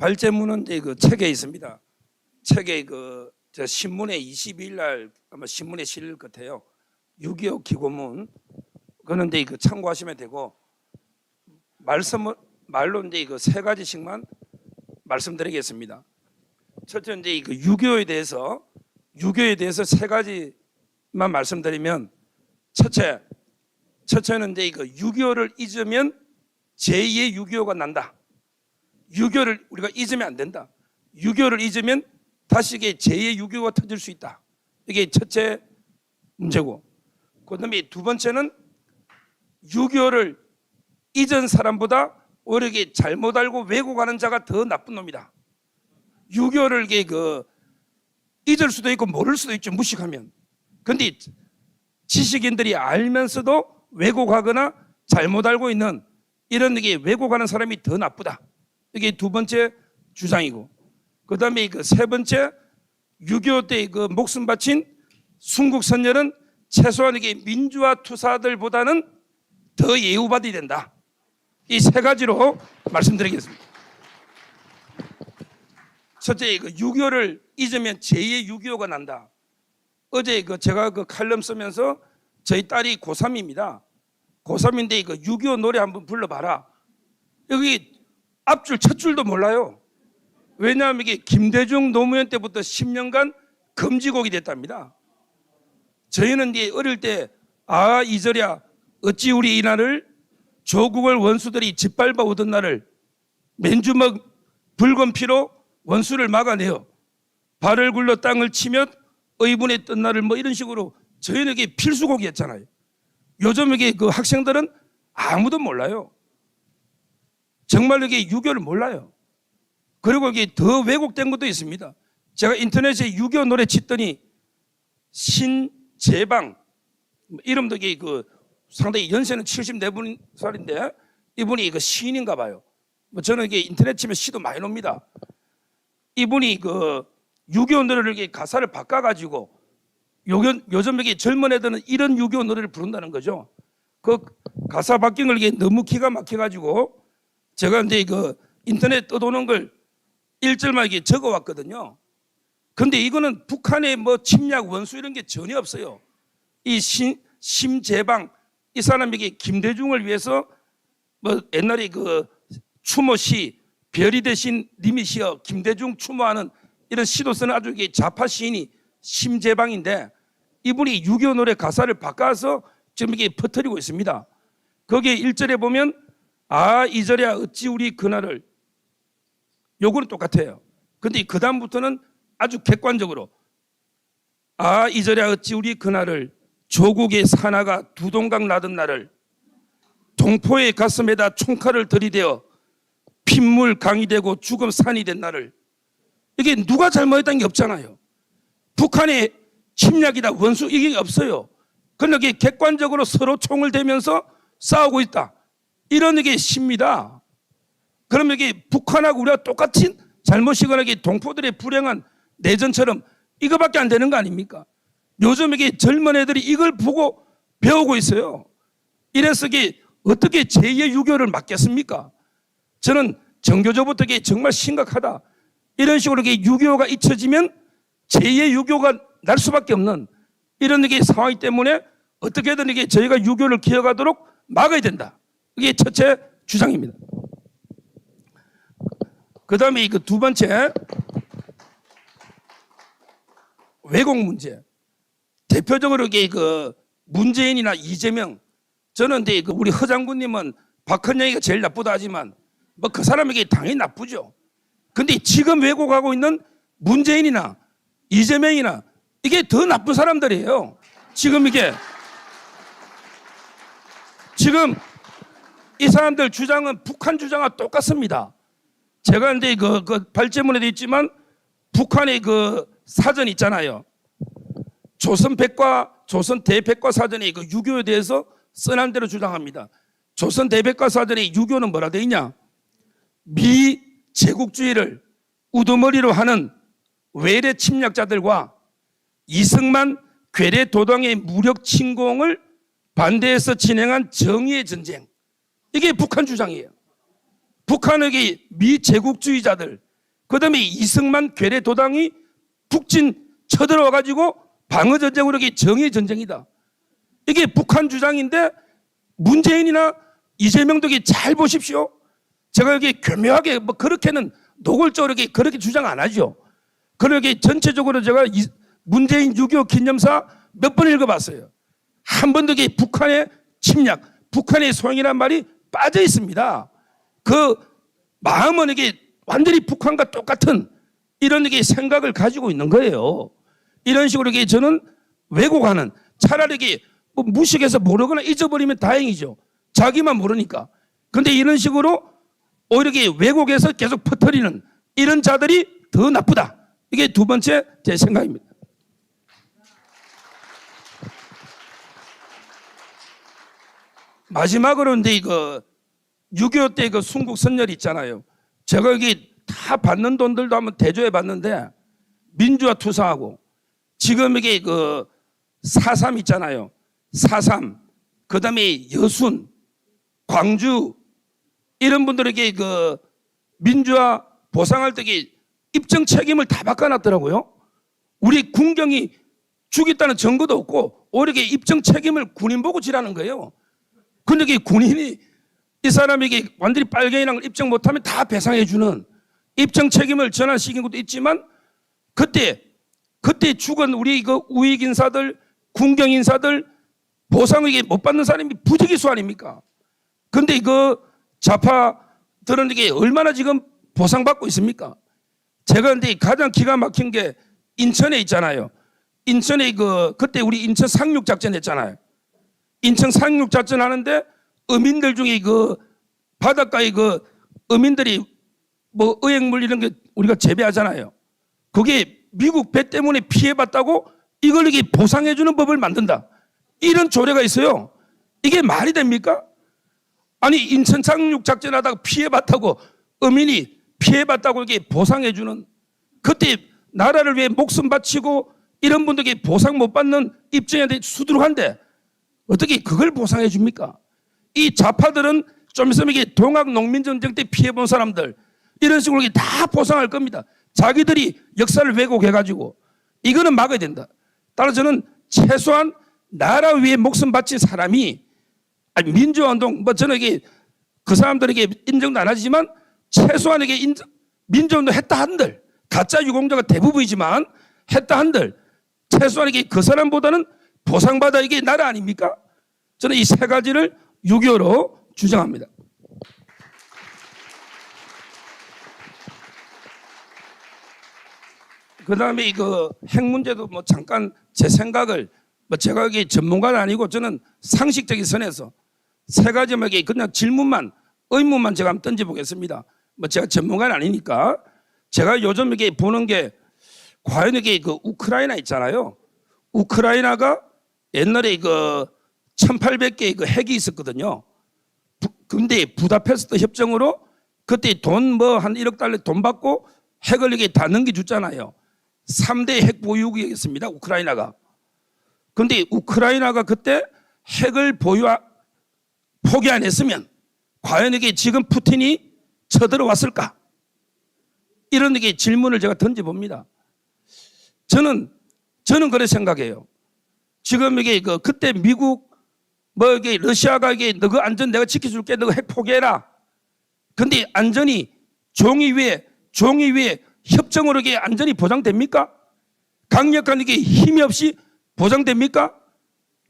발제문은 그 책에 있습니다. 책에 그저 신문에 22일 날 아마 신문에 실릴 것 같아요. 6.25 기고문 그런데 그 참고하시면 되고 말씀 말로 이제 그세 가지씩만 말씀드리겠습니다. 첫째 이제 그 유교에 대해서 유교에 대해서 세 가지만 말씀드리면 첫째 첫째는 이제 그 유교를 잊으면 제2의 유교가 난다. 유교를 우리가 잊으면 안 된다. 유교를 잊으면 다시 이게 제2의 유교가 터질 수 있다. 이게 첫째 문제고. 그 다음에 두 번째는 유교를 잊은 사람보다 오히려 이게 잘못 알고 왜곡하는 자가 더 나쁜 놈이다. 유교를 이게 그 잊을 수도 있고 모를 수도 있죠. 무식하면. 근데 지식인들이 알면서도 왜곡하거나 잘못 알고 있는 이런 게 왜곡하는 사람이 더 나쁘다. 이게 두 번째 주장이고. 그 다음에 그 세 번째 유교 때그 목숨 바친 순국 선열은 최소한 이게 민주화 투사들보다는 더 예우받아야 된다. 이 세 가지로 말씀드리겠습니다. 첫째, 그 유교를 잊으면 제2의 유교가 난다. 어제 그 제가 그 칼럼 쓰면서 저희 딸이 고3입니다. 고3인데 그 유교 노래 한번 불러봐라. 여기 앞줄, 첫 줄도 몰라요. 왜냐하면 이게 김대중 노무현 때부터 10년간 금지곡이 됐답니다. 저희는 이제 어릴 때, 아, 이절야, 어찌 우리 이 날을 조국을 원수들이 짓밟아 오던 날을 맨주먹 붉은 피로 원수를 막아내어 발을 굴러 땅을 치며 의분의 뜬 날을 뭐 이런 식으로 저희는 이게 필수곡이었잖아요. 요즘 이게 그 학생들은 아무도 몰라요. 정말 이게 유교를 몰라요. 그리고 이게 더 왜곡된 것도 있습니다. 제가 인터넷에 유교 노래 짓더니 신재방 이름도 이게 그 상당히 연세는 74분 살인데 이분이 그 시인인가 봐요. 뭐 저는 이게 인터넷 치면 시도 많이 놉니다. 이분이 그 유교 노래를 이렇게 가사를 바꿔가지고 요즘, 요즘 이게 젊은 애들은 이런 유교 노래를 부른다는 거죠. 그 가사 바뀐 걸 이게 너무 기가 막혀가지고 제가 이제 그 인터넷 떠도는 걸 일절만 이렇게 적어 왔거든요. 근데 이거는 북한의 뭐 침략 원수 이런 게 전혀 없어요. 이 신, 심재방 이 사람에게 김대중을 위해서 뭐 옛날에 그 추모 시 별이 대신 님이 시어 김대중 추모하는 이런 시도 쓰는 아주 좌파 시인이 심재방인데 이분이 유교 노래 가사를 바꿔서 지금 이게 퍼뜨리고 있습니다. 거기에 1절에 보면 아 이절야 어찌 우리 그날을 요거는 똑같아요. 근데 그 다음부터는 아주 객관적으로 아 이절야 어찌 우리 그날을 조국의 사나가 두 동강 나던 날을 동포의 가슴에다 총칼을 들이대어 핏물 강이 되고 죽음 산이 된 날을 이게 누가 잘못했다는 게 없잖아요. 북한의 침략이다 원수 이게 없어요. 그런데 객관적으로 서로 총을 대면서 싸우고 있다. 이런 게 십니다. 그러면 이게 북한하고 우리가 똑같은 잘못이거나 동포들의 불행한 내전처럼 이거밖에 안 되는 거 아닙니까? 요즘 이게 젊은 애들이 이걸 보고 배우고 있어요. 이래서 이게 어떻게 제2의 유교를 막겠습니까? 저는 정교조부터 이게 정말 심각하다. 이런 식으로 이게 유교가 잊혀지면 제2의 유교가 날 수밖에 없는 이런 이게 상황이기 때문에 어떻게든 이게 저희가 유교를 기억하도록 막아야 된다. 이게 첫째 주장입니다. 그 다음에 그 두 번째 왜곡 문제. 대표적으로 이게 그 문재인이나 이재명 저는 그 우리 허 장군님은 박헌영이가 제일 나쁘다 하지만 뭐 그 사람에게 당연히 나쁘죠. 근데 지금 왜곡하고 있는 문재인이나 이재명이나 이게 더 나쁜 사람들이에요. 지금 이게 지금 이 사람들 주장은 북한 주장과 똑같습니다. 제가 근데 그, 그 발제문에도 있지만 북한의 그 사전 있잖아요. 조선 백과 조선 대백과 사전에 그 유교에 대해서 써난 대로 주장합니다. 조선 대백과 사전에 유교는 뭐라 돼 있냐? 미 제국주의를 우두머리로 하는 외래 침략자들과 이승만 괴뢰 도당의 무력 침공을 반대해서 진행한 정의의 전쟁. 이게 북한 주장이에요. 북한에게 미 제국주의자들, 그 다음에 이승만 괴뢰 도당이 북진 쳐들어와 가지고 방어 전쟁으로 이게 정의 전쟁이다. 이게 북한 주장인데 문재인이나 이재명도 잘 보십시오. 제가 여기 교묘하게 뭐 그렇게는 노골적으로 그렇게 주장 안 하죠. 그렇게 전체적으로 제가 이- 문재인 6.25 기념사 몇 번 읽어봤어요. 한 번도 북한의 침략, 북한의 소행이란 말이 빠져 있습니다. 그 마음은 이게 완전히 북한과 똑같은 이런 이게 생각을 가지고 있는 거예요. 이런 식으로 이게 저는 왜곡하는 차라리 이게 뭐 무식해서 모르거나 잊어버리면 다행이죠. 자기만 모르니까. 근데 이런 식으로 오히려 이게 왜곡해서 계속 퍼뜨리는 이런 자들이 더 나쁘다. 이게 두 번째 제 생각입니다. 마지막으로 이제 이거 6.25 때 그 순국 선열 있잖아요. 제가 여기 다 받는 돈들도 한번 대조해 봤는데 민주화 투사하고 지금 이게 그 사삼 있잖아요. 사삼 그다음에 여순 광주 이런 분들에게 그 민주화 보상할 때 입증 책임을 다 바꿔놨더라고요. 우리 군경이 죽였다는 증거도 없고 오히려 입증 책임을 군인 보고 지라는 거예요. 근데 이게 군인이 이 사람에게 완전히 빨갱이라는 걸 입증 못하면 다 배상해 주는 입증 책임을 전환시킨 것도 있지만 그때 그때 죽은 우리 그 우익 인사들 군경 인사들 보상에게 못 받는 사람이 부득이수 아닙니까? 근데 이거 좌파들은 이게 얼마나 지금 보상받고 있습니까? 제가 근데 가장 기가 막힌 게 인천에 있잖아요. 인천에 그 그때 우리 인천 상륙 작전 했잖아요. 인천 상륙 작전 하는데 어민들 중에 그 바닷가에 그 어민들이 뭐 의액물 이런 게 우리가 재배하잖아요. 그게 미국 배 때문에 피해봤다고 이걸 이게 보상해주는 법을 만든다. 이런 조례가 있어요. 이게 말이 됩니까? 아니 인천 상륙 작전하다가 피해봤다고 어민이 피해봤다고 이게 보상해주는 그때 나라를 위해 목숨 바치고 이런 분들에게 보상 못 받는 입장에 수두룩한데 어떻게 그걸 보상해 줍니까? 이 좌파들은 좀 있으면 이게 동학 농민 전쟁 때 피해 본 사람들 이런 식으로 다 보상할 겁니다. 자기들이 역사를 왜곡해 가지고 이거는 막아야 된다. 따라서 저는 최소한 나라 위에 목숨 바친 사람이 아니 민주화 운동 뭐 저는 그 사람들에게 인정도 안 하지만 최소한 이게 인정, 민주운동 했다 한들 가짜 유공자가 대부분이지만 했다 한들 최소한 이게 그 사람보다는 보상받아 이게 나라 아닙니까? 저는 이 세 가지를 6.25로 주장합니다. 그 다음에 이거 핵 문제도 뭐 잠깐 제 생각을 뭐 제가 여기 전문가는 아니고 저는 상식적인 선에서 세 가지만 이게 그냥 질문만 의문만 제가 한번 던져보겠습니다. 뭐 제가 전문가는 아니니까 제가 요즘 이렇게 보는 게 과연 이게 그 우크라이나 있잖아요. 우크라이나가 옛날에 그 1800개의 그 핵이 있었거든요. 부- 근데 부다페스트 협정으로 그때 돈 뭐 한 1억 달러 돈 받고 핵을 이게 다 넘겨줬잖아요. 3대 핵 보유국이었습니다. 우크라이나가. 근데 우크라이나가 그때 핵을 보유 포기 안 했으면 과연 이게 지금 푸틴이 쳐들어왔을까? 이런 이게 질문을 제가 던져봅니다. 저는 저는 그렇게 생각해요. 지금 이게 그 그때 미국 뭐 이게 러시아가 이게 너그 안전 내가 지켜줄게 너가 핵 포기해라. 근데 안전이 종이 위에 종이 위에 협정으로 이게 안전이 보장됩니까? 강력한 이게 힘이 없이 보장됩니까?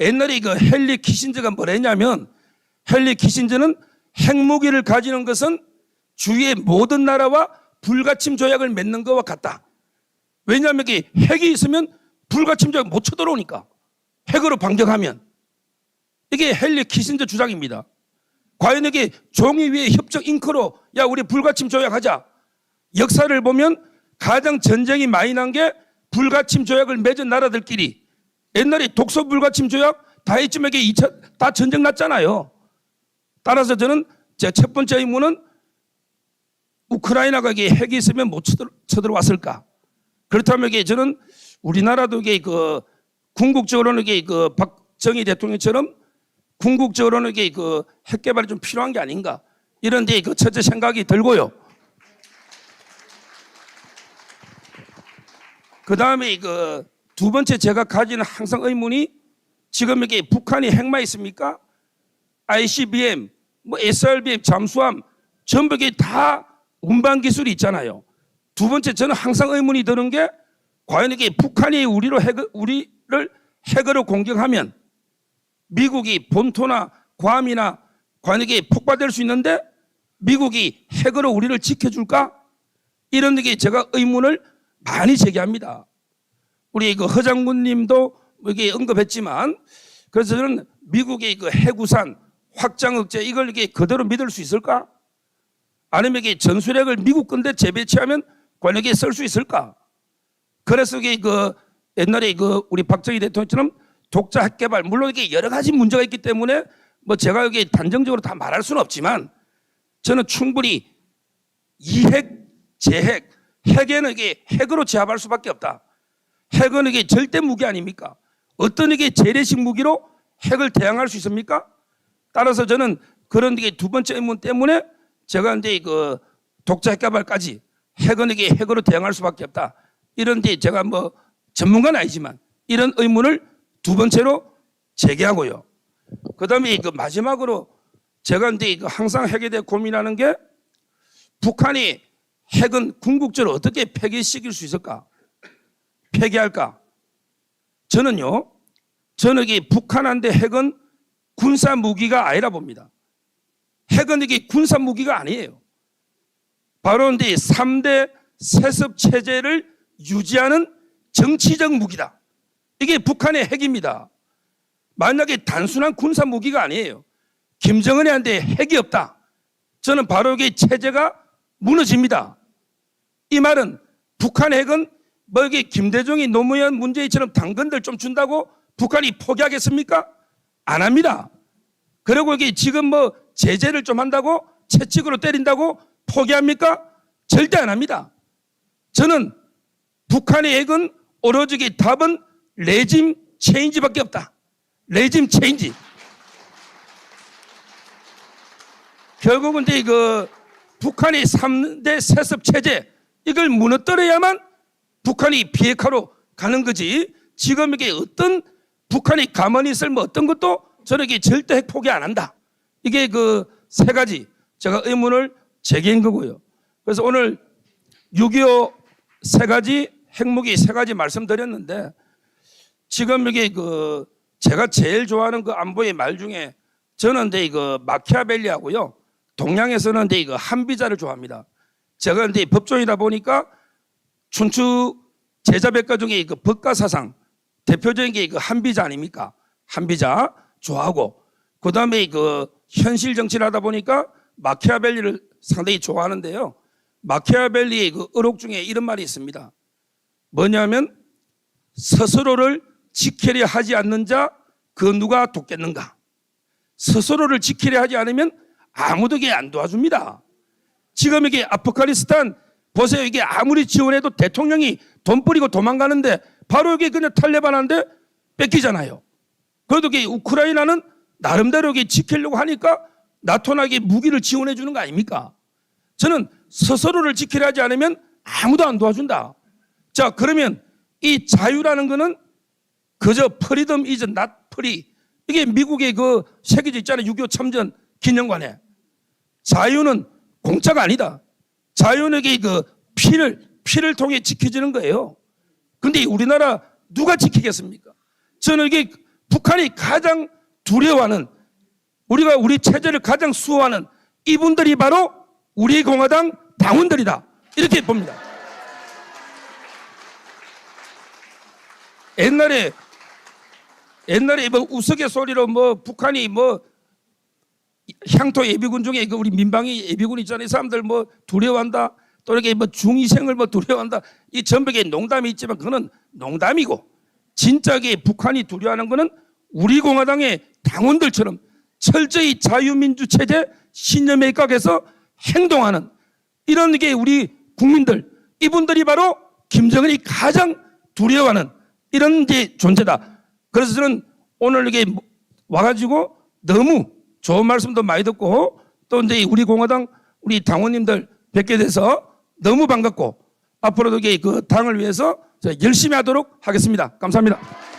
옛날에 그 헨리 키신저가 뭐라 했냐면 헨리 키신저는 핵무기를 가지는 것은 주위의 모든 나라와 불가침 조약을 맺는 것과 같다. 왜냐하면 핵이 있으면 불가침 조약 못 쳐들어오니까 핵으로 반격하면 이게 헨리 키신저 주장입니다. 과연 이게 종이 위에 협정 잉크로 야 우리 불가침 조약하자. 역사를 보면 가장 전쟁이 많이 난 게 불가침 조약을 맺은 나라들끼리 옛날에 독소 불가침 조약 다 했지만 이게 2차 다 전쟁 났잖아요. 따라서 저는 제 첫 번째 의문은 우크라이나가 이게 핵이 있으면 못 쳐들- 쳐들어 왔을까? 그렇다면 이게 저는 우리나라도 이게 그 궁극적으로는 이게 그 박정희 대통령처럼 궁극적으로는 이게 그 핵 개발이 좀 필요한 게 아닌가 이런 데그 첫째 생각이 들고요. 그 다음에 그 두 번째 제가 가지는 항상 의문이 지금 이게 북한이 핵마 있습니까? ICBM, 뭐 SRBM, 잠수함 전부 이게 다 운반 기술이 있잖아요. 두 번째 저는 항상 의문이 드는 게 과연 이게 북한이 우리로 핵 우리를 핵으로 공격하면 미국이 본토나 괌이나 이게 폭발될 수 있는데 미국이 핵으로 우리를 지켜줄까? 이런 게 제가 의문을 많이 제기합니다. 우리 그 허장군님도 여기 언급했지만 그래서 저는 미국의 그 해구산 확장 억제 이걸 이게 그대로 믿을 수 있을까? 아니면 이게 전술핵을 미국 건데 재배치하면 관역에 쓸 수 있을까? 그래서 이게 그 옛날에 그 우리 박정희 대통령처럼 독자 핵 개발 물론 이게 여러 가지 문제가 있기 때문에 뭐 제가 여기 단정적으로 다 말할 수는 없지만 저는 충분히 이핵, 재핵, 핵에는 이게 핵으로 제압할 수밖에 없다. 핵은 이게 절대 무기 아닙니까? 어떤 이게 재래식 무기로 핵을 대항할 수 있습니까? 따라서 저는 그런 이게 두 번째 의문 때문에 제가 이제 그 독자 핵개발까지 핵은 이게 핵으로 대항할 수밖에 없다. 이런 데 제가 뭐 전문가는 아니지만 이런 의문을 두 번째로 제기하고요. 그 다음에 그 마지막으로 제가 이제 그 항상 핵에 대해 고민하는 게 북한이 핵은 궁극적으로 어떻게 폐기시킬 수 있을까? 폐기할까? 저는요, 저는 이게 북한한테 핵은 군사 무기가 아니라 봅니다. 핵은 이게 군사 무기가 아니에요. 바로 이제 3대 세습 체제를 유지하는 정치적 무기다. 이게 북한의 핵입니다. 만약에 단순한 군사 무기가 아니에요. 김정은이한테 핵이 없다. 저는 바로 이게 체제가 무너집니다. 이 말은 북한 핵은 뭐 이게 김대중이 노무현 문재인처럼 당근들 좀 준다고 북한이 포기하겠습니까? 안 합니다. 그리고 이게 지금 뭐 제재를 좀 한다고 채찍으로 때린다고 포기합니까? 절대 안 합니다. 저는 북한의 핵은 오로지 이 답은 레짐 체인지밖에 없다. 레짐 체인지. 결국은 이제 그 북한이 3대 세습 체제 이걸 무너뜨려야만 북한이 비핵화로 가는 거지. 지금 이게 어떤 북한이 가만히 있을 뭐 어떤 것도 저렇게 절대 핵 포기 안 한다. 이게 그 세 가지 제가 의문을 제기한 거고요. 그래서 오늘 6.25 세 가지 핵무기 세 가지 말씀드렸는데 지금 이게 그 제가 제일 좋아하는 그 안보의 말 중에 저는 이제 그 마키아벨리하고요. 동양에서는 이제 그 한비자를 좋아합니다. 제가 이제 법조이다 보니까 춘추 제자백과 중에 그 법가 사상 대표적인 게 그 한비자 아닙니까? 한비자 좋아하고 그 다음에 그 현실 정치를 하다 보니까 마키아벨리를 상당히 좋아하는데요. 마키아벨리의 그 어록 중에 이런 말이 있습니다. 뭐냐면 스스로를 지키려 하지 않는 자 그 누가 돕겠는가? 스스로를 지키려 하지 않으면 아무도 이게 안 도와줍니다. 지금 이게 아프가니스탄 보세요. 이게 아무리 지원해도 대통령이 돈 뿌리고 도망가는데 바로 이게 그냥 탈레반한테 뺏기잖아요. 그래도 이게 우크라이나는 나름대로 이게 지키려고 하니까 나토나게 무기를 지원해 주는 거 아닙니까? 저는 스스로를 지키려 하지 않으면 아무도 안 도와준다. 자, 그러면 이 자유라는 거는 그저 프리덤 이즈 낫 프리. 이게 미국의 그 세계지 있잖아요. 6.25 참전 기념관에. 자유는 공짜가 아니다. 자유는 이게 그 피를, 피를 통해 지켜지는 거예요. 근데 우리나라 누가 지키겠습니까? 저는 이게 북한이 가장 두려워하는 우리가 우리 체제를 가장 수호하는 이분들이 바로 우리 공화당 당원들이다. 이렇게 봅니다. 옛날에 옛날에 뭐 우스갯소리로 뭐 북한이 뭐 향토 예비군 중에 그 우리 민방위 예비군 있잖아요. 이 사람들 뭐 두려워한다. 또 이렇게 뭐 중위생을 뭐 두려워한다. 이 전벽에 농담이 있지만 그거는 농담이고 진짜게 북한이 두려워하는 거는 우리 공화당의 당원들처럼 철저히 자유민주 체제 신념에 입각해서 행동하는 이런 게 우리 국민들 이분들이 바로 김정은이 가장 두려워하는 이런 게 존재다. 그래서 저는 오늘 이게 와가지고 너무 좋은 말씀도 많이 듣고 또 이제 우리 공화당 우리 당원님들 뵙게 돼서 너무 반갑고 앞으로도 그 당을 위해서 열심히 하도록 하겠습니다. 감사합니다.